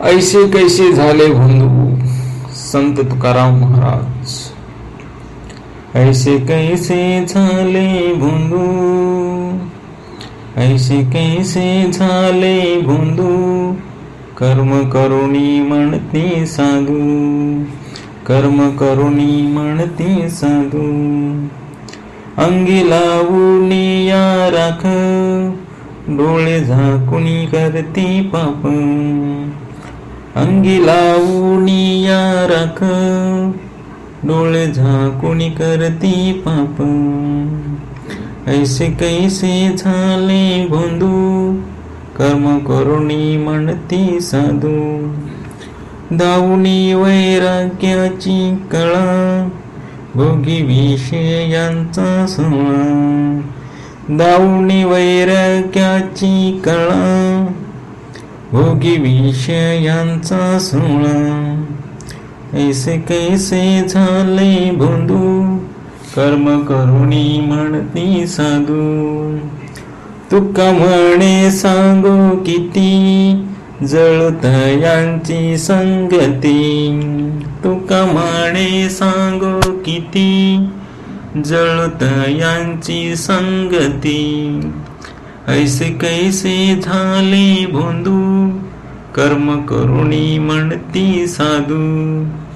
ऐसे कैसे झाले भंगू संत तुकाराम महाराज। ऐसे कैसे झाले भोंदू ऐसे कैसे झाले भोंदू कर्म करुणी म्हणते साधू। कर्म करुणी म्हणते साधू। अंगी लावून या राख। डोळे झाकुणी करते पाप। अंगी लावून या राख डोळे झाकुणी करती पाप. ऐसे कैसे झाले बंधू कर्म करुणी म्हणती साधू. दावणी वैराग्याची कळा भोगी विषयांचा सोळा. दावणी वैराग्याची कळा भोगी विषयांचा सोळा ऐसे कैसे झाले बंधू? कर्म करुणी म्हणती साधू. तुका म्हणे सांगू किती? जळतयांची संगती. तुका म्हणे सांगू किती? जळतयांची संगती. ऐसे कैसे झाले भोंदू? कर्म करुणी म्हणती साधू।